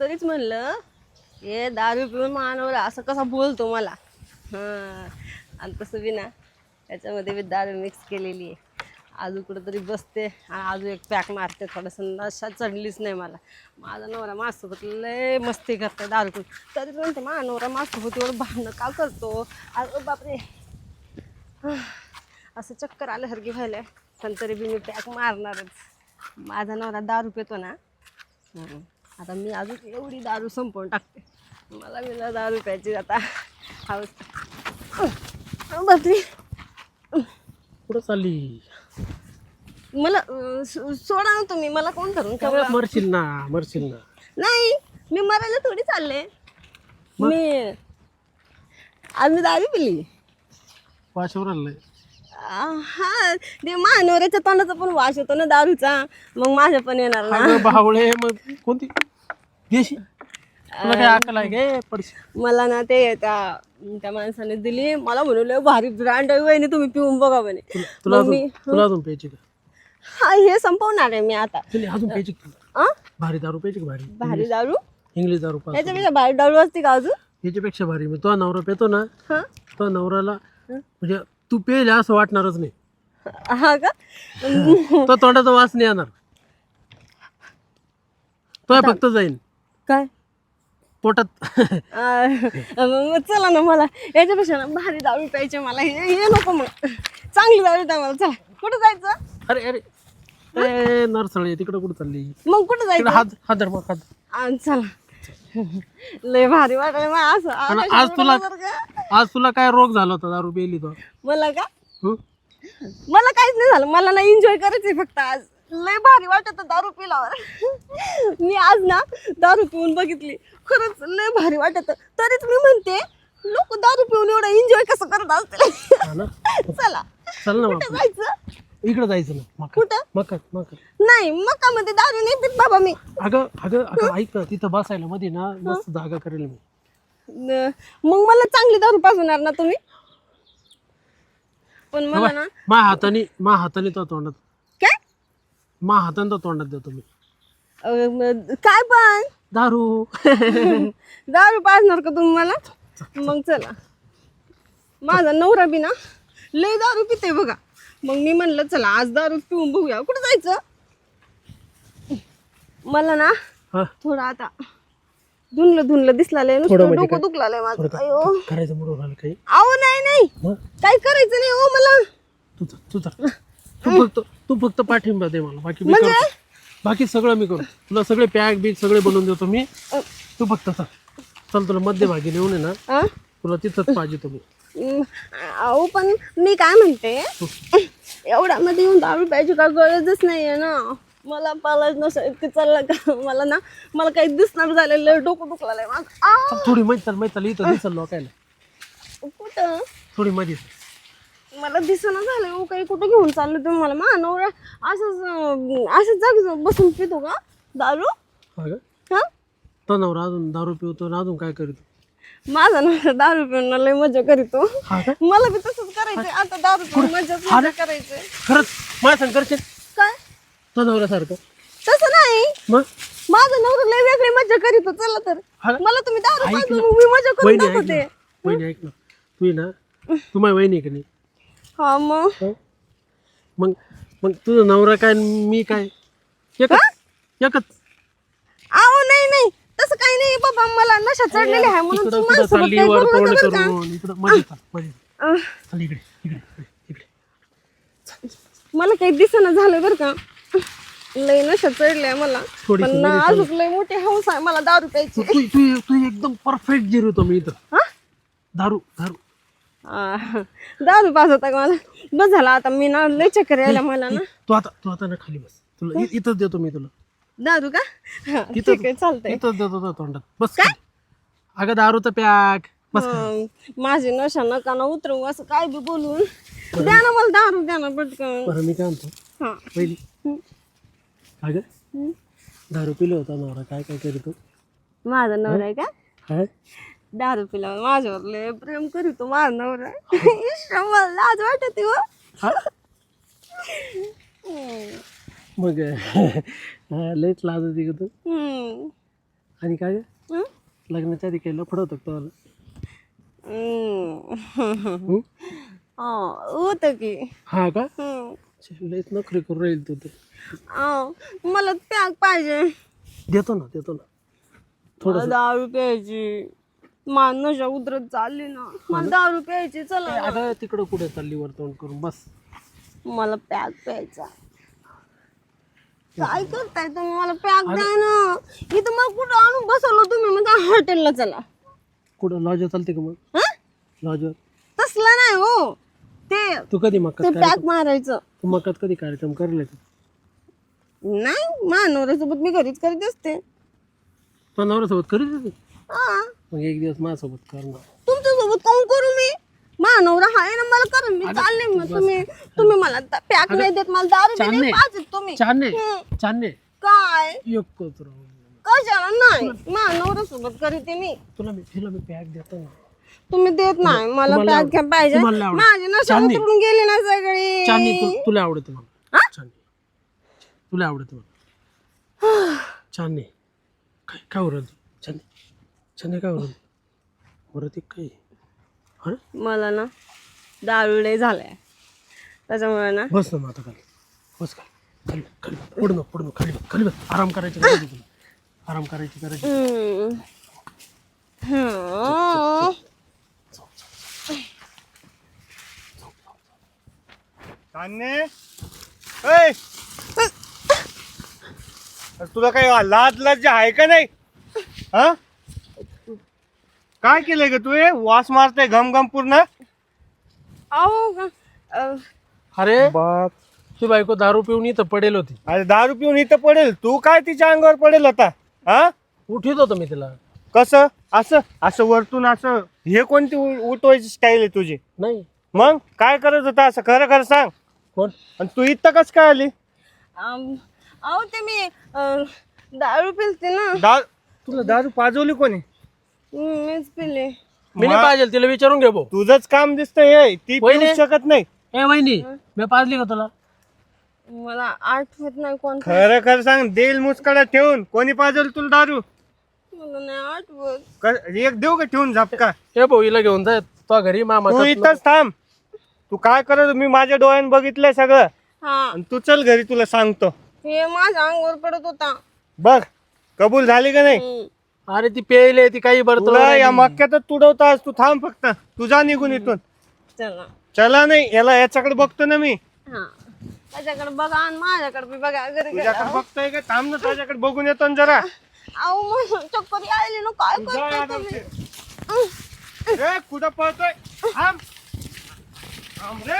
तरीच म्हणलं हे दारू पिऊन मानवर असं कसा बोलतो मला. हां आणि तसं बी ना त्याच्यामध्ये बी दारू मिक्स केलेली आहे. अजून कुठंतरी बसते आणि आजू एक पॅक मारते थोडंसं नशा चढलीच नाही मला. माझा नवरा माझ्यासोबत लय मस्ती करते दारू पिऊन. तरी म्हणते माझा नवरा माझ्यासोबत एवढं भांडणं का करतो? अरे बापरे. असं चक्कर आल्यासारखी व्हायलंय. पण तरी बी मी पॅक मारणारच. माझा नवरा दारू पितो ना. आता मी अजून एवढी दारू संपवून टाकते. मला मी दारू प्यायची आता. हाऊस बापरे. कुठं चालली? मला सो- सोडा ना तुम्ही. मला कोण ठेवला? मरशील ना मरशील ना. नाही मी मरायला थोडी चालले. मी आज मी दारू पिली. वाशावर आणलंय. अं, हा ते मानवऱ्याच्या तोंडाचा पण वास येतो ना दारूचा. मग माझ्या पण येणार ना. अगं बावळे मग कोणती? देशी? तुला काय अकल आहे गे पडशी. मला ना ते त्या त्या माणसाने दिली. मला म्हणलं भारी ब्रँड आहे वहिनी तुम्ही पिऊन बघा म्हणे. तुला मग मी अजून तुला अजून प्यायची का? हा हे संपवणार आहे मी आता. तुला अजून प्यायची का तुला? अं? भारी दारू प्यायची का भारी? भारी दारू? इंग्लिश दारू पास याच्यापेक्षा भारी दारू असते का अजून? याच्यापेक्षा भारी. मी तो नवरा पेतो ना हा? तो नवऱ्याला म्हणजे तू पेल असं वाटणारच नाही. हा का? तो तोंडाचा वास नाही येणार. तो फक्त जाईन. काय? पोटात. मग चला ना मला. याच्यापेक्षा ना भारी दारू प्यायची मला. हे हे नको मग. चांगली दारू द्या मला. चला. कुठं जायचं? अरे अरे. ए नरसळे तिकडं कुठं चालली? मग कुठं जायचं? हात हात धर मग हात चला. लय भारी वाटायला. मग असं आणि आज तुला उडवलं का? आज तुला काय रोग झाला होता दारू पेली तो? मला का? हं? मला काहीच नाही झालं. मला ना एन्जॉय करायचंय फक्त आज. लय भारी वाटत दारू पिल्यावर. मी आज ना दारू पिऊन बघितली. खरंच लय भारी वाटत तरीच मी म्हणते लोक दारू पिऊन एवढं एन्जॉय कसं करत असतील? ना? चला. चल ना कुठं जायचं? इकडं जायचं ना. मका कुठं? मका मका नाही मकामध्ये दारू नाही पित बाबा मी. अगं अगं अगं ऐक ना. तिथं बसायला मध्ये ना मस्त जागा करेल मी. मग मला चांगली दारू पाजवणार ना तुम्ही? पण मला ना मा हाताने मा हाताने तो तोंडात काय? मा हाताने तो तोंडात देतो मी. अं, म- काय पण. दारू. दारू पाजणार का तुम्ही मला? मग चला. माझा नवरा बी ना लय दारू पिते बघा. मग मी म्हणलं चला आज दारू पिऊन बघूया. कुठं जायचं? मला ना हा. थोडं आता धुनलं धुनलं दिसला नुसतं डोकं दुखलाय माझं. अयो. करायचं म्हणून राहिलं काही. अहो नाही नाही. काय करायचं नाही हो मला. तू फक्त तू फक्त पाठिंबा दे मला. बाकी मी म्हणजे? करतो. बाकी सगळं मी करतो तुला सगळे पॅक बिक सगळे बनवून देतो मी. अ, तू फक्त चल चल तुला मध्यभागी नेऊन आहे ना. आ? तुला तिथंच पाहिजे तुम्ही अहो पण मी काय म्हणते? एवढ्या मध्ये येऊन दारू प्यायची काय गरजच नाहीये ना. मला पालाच नसेल ते चाललं का? मला ना मला काही दिसणार झालेलं डोकं दुखलं माझं. आ! थोडी चाल माहिती चाल इथं दिसल लोकायला. कुठं? थोडी मध्ये. मला दिसना झालं हो काही कुठं घेऊन चाललो तुम्ही मला. मा नवरा असंच अं, असंच जागी बसून पितो का? दारू? हा का? हा? तो नवरा अजून दारू पिवतो आणि अजून काय करतो? माझा नवरा दारू पिऊन लय मजा करीतो. हा का? मला बी तसंच करायचंय. आता दारू पिऊन मजा करायचंय. खरंच माझ्या सांग करशील? काय तो नवऱ्यासारखं. तसं नाही. मग? माझा नवरा लय वेगळी मजा करीतो चला तर. हा? मला तुम्ही दारू ऐक पाजून ना. मग मी मजा करून वहिनी ऐक ना. दाखवते वहिनी ऐक ना. तू आहे ना. तू माझी वहिनी आहे का नाही? हा मग? हं? मग मग तुझा नवरा काय आणि मी काय? एकच. एकच. आहो नाही नाही. तसं काही नाही बाबा. मला नशा चढलेली आहे म्हणून इकडं तुम्हाला कुठं चालली वर तोंड करून. इकडं मध्ये चाल मध्ये चाल. चल इकडे इकडे इकडे इकडे. मला काही दिसना झालं बरं का? लय नशा चढल्या मला. थोडीशी पण अजून लय मोठी हौस आहे मला दारू प्यायची. तू तू तू तू एकदम परफेक्ट जिरवतो मी इथं. हा? दारू दारू. आ, दारू पास होता का मला? बस झाला आता मी ना लय चक्कर यायला मला ना. तू आता तू आता ना खाली बस. तुला इ- इथंच देतो मी तुला. दारू का? हा, ठीक आहे चालतंय. इथंच देतो तुझ्या तोंडात. बस खाली. अगं दारूचं पॅक बस हं, माझी नशा नका ना उतरवू असं काय बी बोलून. द्या ना मला दारू द्या ना पटकन. बरं मी काय म्हणतो? हा. पहिली. अगं. दारू पिलं होता नवरा. काय काय करतो माझा नवरा आहे का? काय दारू पिला. माझ्यावर लय प्रेम करीतो माझा नवरा. इश्श, मला लाज वाटते हो. मग हा, लयच लाज होती का तू. आणि काय? लग्नाच्या आधी काही लफड होतं का तुम्हाला? हम्म. हं? हा, होतं की. हा का. लयच नखरे करून राहील तू ते. मला पॅक पाहिजे. देतो ना देतो ना. मला दारू प्यायची. मानशा उतरत चालली ना. मला दारू प्यायची चला ना. अगं तिकडं कुठे चालली वर तोंड करून? बस. मला पॅक प्यायचा. काय करताय तुम्ही? मला पॅक द्या ना. इथं मग कुठं आणून बसवलं तुम्ही? मग हॉटेलला चला. कुठं? लॉजवर चालते का मग? हं? लॉजवर तसलं नाही हो. ते तू कधी मक्कात ते कार्यक्रम पॅक मारायचं. तू कधी कार्यक्रम करले का नाही मानवऱ्यासोबत मी घरीच करीत असते. तो नवऱ्यासोबत करीत होती? हा. मग एक दिवस माझ्यासोबत करणार तुमच्यासोबत काऊन करू मी? मानवरा आहे ना मला करून मी चालले मग तुम्ही. तुम्ही मला पॅक नाही देत मला दारू बी नाही चालले. पाजत तुम्ही. चांदणे. हं. चांदणे. काय? एक कोत्र कशाला नाही? मानवरा सोबत करीते मी. तुला मी तुला मी पॅक देतो ना. तुम्ही देत नाही. मला तुम्हाला पॅक घ्या पाहिजे. तुम्हाला आवडेल. माझी नशा चांदणी. उतरून गेली ना सगळी. चांदणी तू तुला आवडते मला. तुला आवडते मला. चांदणी काय काय उरल चांदणी चांदणी काय उरल उरत अरे मला ना दारू लय झालाय. त्याच्यामुळे ना बस ना मग आता खाली. बस खाली. खाली खाली पुढं पुढं खाली खाली आराम करायची गरज आहे तुला. आराम करायची. हम्म. हम्म. धान्य ऐ! अरे तुला काही लाज लज्जा आहे का नाही? हा? काय केलंय ग तू हे? वास मारतय घम घम पूर्ण अहो अरे बाप. ती बायको दारू पिऊन इथं पडेल होती. अरे दारू पिऊन इथं पडेल. तू काय तिच्या अंगावर पडेल आता? हा? उठीत होतो मी तिला. कसं? असं? असं वरतून असं? हे कोणती उ- उठवायची स्टाईल आहे तुझी? नाही. मग? काय करत होता? असं खरं खरं सांग. कोण? आणि तू इथं कस काय आली? अहो ते मी अं, दारू पिलते ना. दा तुला दारू पाजवली कोणी? हम्म, मीच पिले. मी नाही पाहिजे तिला विचारून घे भाऊ. तुझंच काम दिसतंय हे. ती. पिऊ शकत नाही. ए वहिनी मी पाजली का तुला? मला आठवत नाही कोण खरं खरं सांग देईल मुसकडा ठेवून. कोणी पाजल तुला दारू? मला नाही आठवत. क- एक देऊ का ठेवून झपका? ए भाऊ हिला घेऊन जाय तो घरी मामा तू इथंच थांब. तू काय करत? मी माझ्या डोळ्यानं बघितलंय सगळं. हा. आणि तू चल घरी तुला सांगतो. हे माझ्या अंगावर पडत होता. बघ कबूल झाली का नाही? हम्म. अरे ती पेले ती काही तुला या मक्क्यातच तुडवतास तू थांब फक्त. तुझा निघून इथून. चला. चला नाही याला याच्याकडे बघतो ना मी. हा. त्याच्याकडे बघा आणि माझ्याकडे बी बघा. घरी घरी. तुझ्याकडे बघतोय का? थांब ना त्याच्याकडे बघून येतो ना जरा. अहो मग चक्कर यायली ना. काय जा करताय आता तुम्ही? ते. ए, कुठं पळतोय? थांब. थांब रे